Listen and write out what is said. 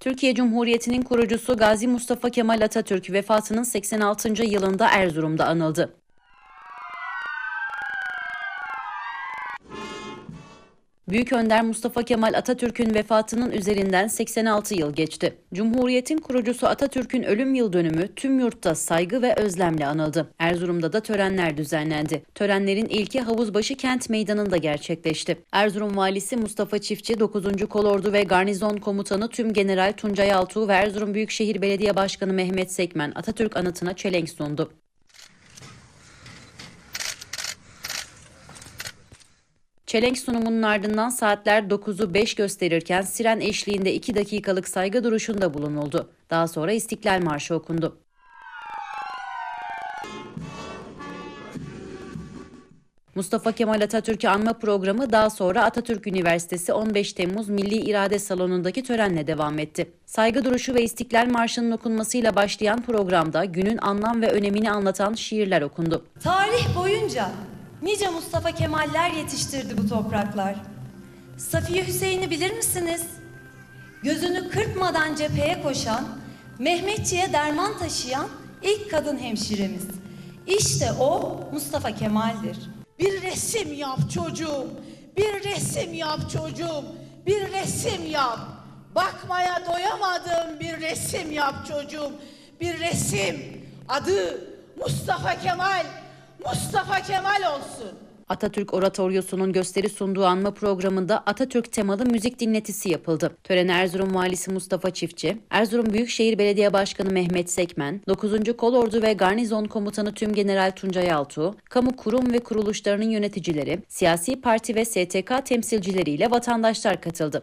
Türkiye Cumhuriyeti'nin kurucusu Gazi Mustafa Kemal Atatürk vefatının 86. yılında Erzurum'da anıldı. Büyük Önder Mustafa Kemal Atatürk'ün vefatının üzerinden 86 yıl geçti. Cumhuriyetin kurucusu Atatürk'ün ölüm yıl dönümü tüm yurtta saygı ve özlemle anıldı. Erzurum'da da törenler düzenlendi. Törenlerin ilki Havuzbaşı Kent Meydanı'nda gerçekleşti. Erzurum Valisi Mustafa Çiftçi, 9. Kolordu ve Garnizon Komutanı Tüm General Tuncay Altuğ ve Erzurum Büyükşehir Belediye Başkanı Mehmet Sekmen Atatürk anıtına çelenk sundu. Çelenk sunumunun ardından saatler 9'u 5 gösterirken siren eşliğinde 2 dakikalık saygı duruşunda bulunuldu. Daha sonra İstiklal Marşı okundu. Mustafa Kemal Atatürk'ü anma programı daha sonra Atatürk Üniversitesi 15 Temmuz Milli İrade Salonu'ndaki törenle devam etti. Saygı duruşu ve İstiklal Marşı'nın okunmasıyla başlayan programda günün anlam ve önemini anlatan şiirler okundu. Tarih boyunca nice Mustafa Kemaller yetiştirdi bu topraklar. Safiye Hüseyin'i bilir misiniz? Gözünü kırpmadan cepheye koşan, Mehmetçiğe derman taşıyan ilk kadın hemşiremiz. İşte o Mustafa Kemal'dir. Bir resim yap çocuğum. Bir resim yap çocuğum. Bir resim yap. Bakmaya doyamadığım bir resim yap çocuğum. Bir resim. Adı Mustafa Kemal. Mustafa Kemal olsun. Atatürk Oratoryosu'nun gösteri sunduğu anma programında Atatürk temalı müzik dinletisi yapıldı. Törene Erzurum Valisi Mustafa Çiftçi, Erzurum Büyükşehir Belediye Başkanı Mehmet Sekmen, 9. Kolordu ve Garnizon Komutanı Tüm General Tuncay Altuğ, kamu kurum ve kuruluşlarının yöneticileri, siyasi parti ve STK temsilcileriyle vatandaşlar katıldı.